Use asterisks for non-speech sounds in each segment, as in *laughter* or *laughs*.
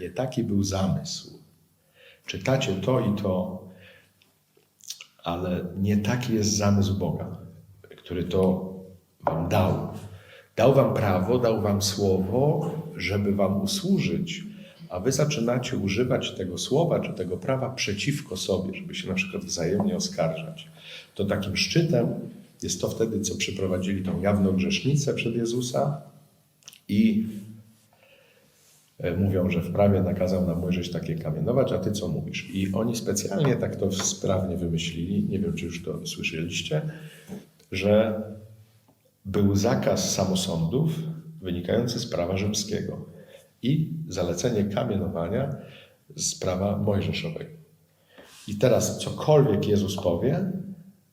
Nie taki był zamysł. Czytacie to i to, ale nie taki jest zamysł Boga, który to wam dał. Dał wam prawo, dał wam słowo, żeby wam usłużyć, a wy zaczynacie używać tego słowa czy tego prawa przeciwko sobie, żeby się na przykład wzajemnie oskarżać. To takim szczytem jest to wtedy, co przyprowadzili tą jawną grzesznicę przed Jezusa i mówią, że w prawie nakazał nam Mojżesz takie kamienować, a ty co mówisz? I oni specjalnie tak to sprawnie wymyślili, nie wiem, czy już to słyszeliście, że był zakaz samosądów wynikający z prawa rzymskiego i zalecenie kamienowania z prawa mojżeszowego. I teraz cokolwiek Jezus powie,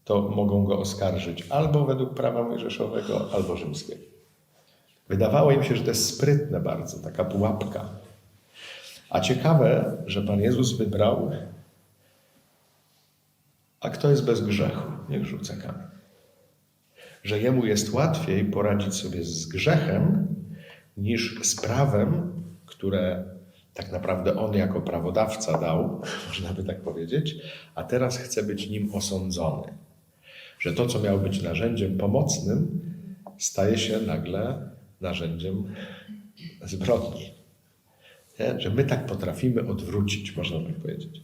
to mogą go oskarżyć albo według prawa mojżeszowego, albo rzymskiego. Wydawało im się, że to jest sprytne bardzo, taka pułapka. A ciekawe, że Pan Jezus wybrał, a kto jest bez grzechu, niech rzuca kamień. Że jemu jest łatwiej poradzić sobie z grzechem niż z prawem, które tak naprawdę on jako prawodawca dał, *laughs* można by tak powiedzieć, a teraz chce być nim osądzony. Że to, co miało być narzędziem pomocnym, staje się nagle narzędziem zbrodni. Nie? Że my tak potrafimy odwrócić, można tak powiedzieć.